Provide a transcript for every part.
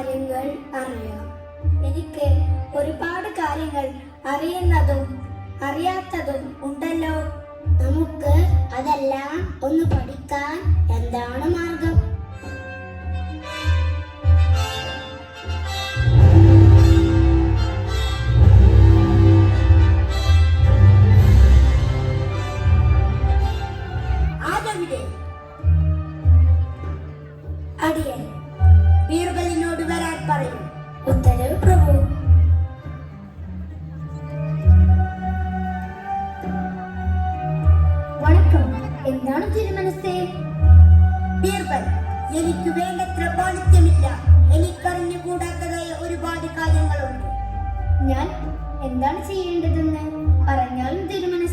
കാര്യങ്ങൾ അറിയാം എനിക്ക് ഒരുപാട് കാര്യങ്ങൾ അറിയുന്നതും അറിയാത്തതും ഉണ്ടല്ലോ. നമുക്ക് അതെല്ലാം ഒന്ന് പഠിക്കാൻ എന്താണ് മാർഗം? അടിയൻ. പറയൂ. ഉത്തരവ് പ്രഭു. വണക്കം. എന്താണ് തിരുമനസ്സേ? ബീർബൽ എനിക്ക് വേണ്ടത്ര പാണ്ഡിത്യമില്ല. എനിക്കറിഞ്ഞുകൂടാത്തതായ ഒരുപാട് കാര്യങ്ങളുണ്ട്. ഞാൻ എന്താണ് ചെയ്യേണ്ടതെന്ന് പറഞ്ഞാലും തിരുമനസ്സേ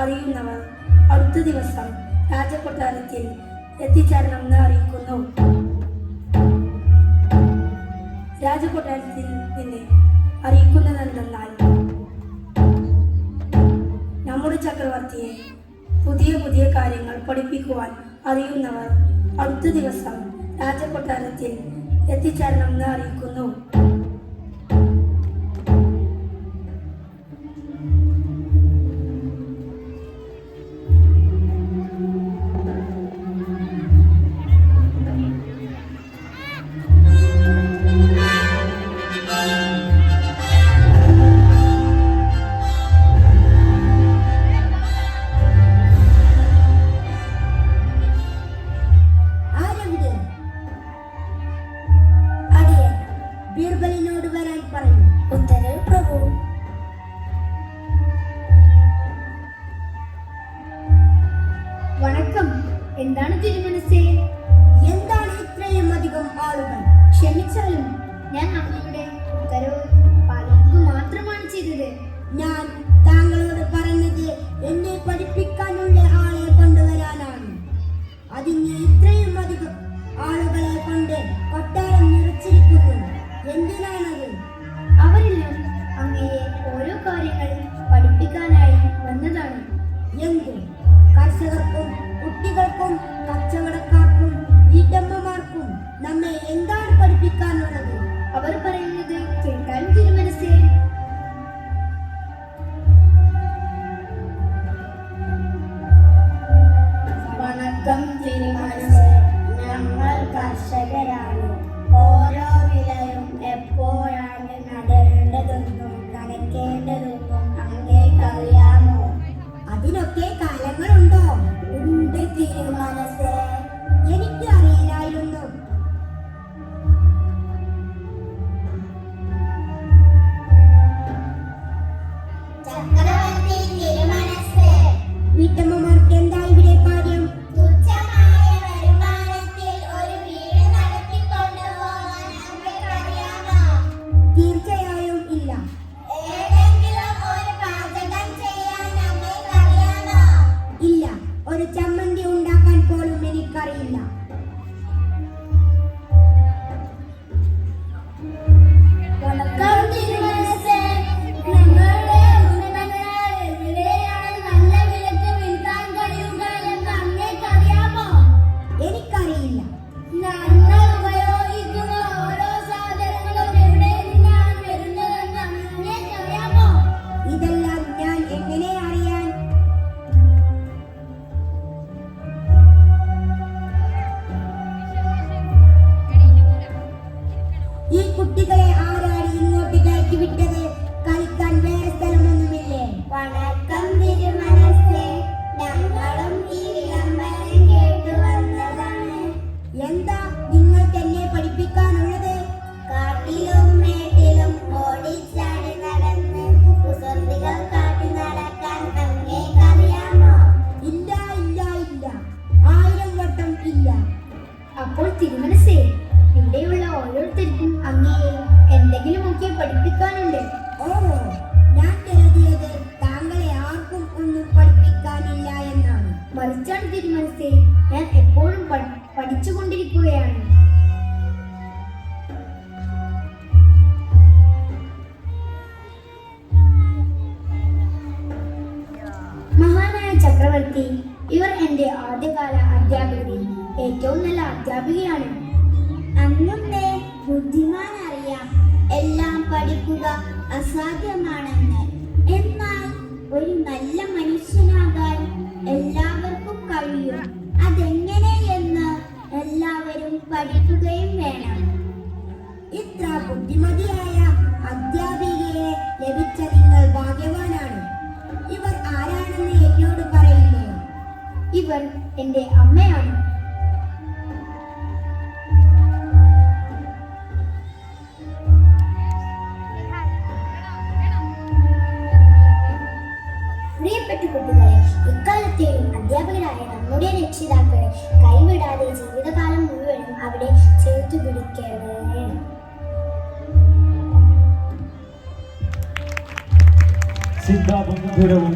അറിയുന്നവർ അടുത്ത ദിവസം രാജകൊട്ടാരത്തിൽ എത്തിച്ചേരണമെന്ന് അറിയിക്കുന്നു. രാജകൊട്ടാരത്തിൽ നിന്ന് അറിയിക്കുന്നതെന്തെന്നാൽ നമ്മുടെ ചക്രവർത്തിയെ പുതിയ പുതിയ കാര്യങ്ങൾ പഠിപ്പിക്കുവാൻ അറിയുന്നവർ അടുത്ത ദിവസം രാജകൊട്ടാരത്തിൽ എത്തിച്ചേരണമെന്ന് അറിയിക്കുന്നു. ക്ഷമിച്ചാലും ഞാൻ അമ്മയുടെ ഉത്തരവ് പാലിക്കുക മാത്രമാണ് ചെയ്തത്. ഞാൻ താങ്കളോട് പറഞ്ഞത് എന്നെ പഠിപ്പിക്കാനുള്ള ആളെ കൊണ്ടുവരാനാണ്. അതിന് ഇത്രയും നമസ്തേ ഞാൻ എപ്പോഴും പഠി- പഠിച്ചുകൊണ്ടിരിക്കുകയാണ്. മഹാനായ ചക്രവർത്തി ഇവർ എന്റെ ആദ്യകാല അധ്യാപകരിൽ ഏറ്റവും നല്ല അധ്യാപികയാണ്. അന്നുണ്ടേ ബുദ്ധിമാൻ അറിയാം എല്ലാം പഠിക്കുക അസാധ്യമാണെന്ന്. എന്നാൽ ഒരു നല്ല മനുഷ്യനാകാൻ പഠിക്കുകയും വേണം. ഇത്ര ബുദ്ധിമതിയായ അധ്യാപികയെ ലഭിച്ച നിങ്ങൾ ഭാഗ്യവാനാണ്. ഇവർ ആരാണെന്ന് എന്നോട് പറയുന്നു. ഇവർ എന്റെ അമ്മയാണ്. നമ്മുടെ രക്ഷിതാക്കളെ കൈവിടാതെ ജീവിതകാലം മുഴുവനും അവിടെ ചേർത്തു പിടിക്കേണ്ടതാണ് സിദ്ധാബന്ധുരവും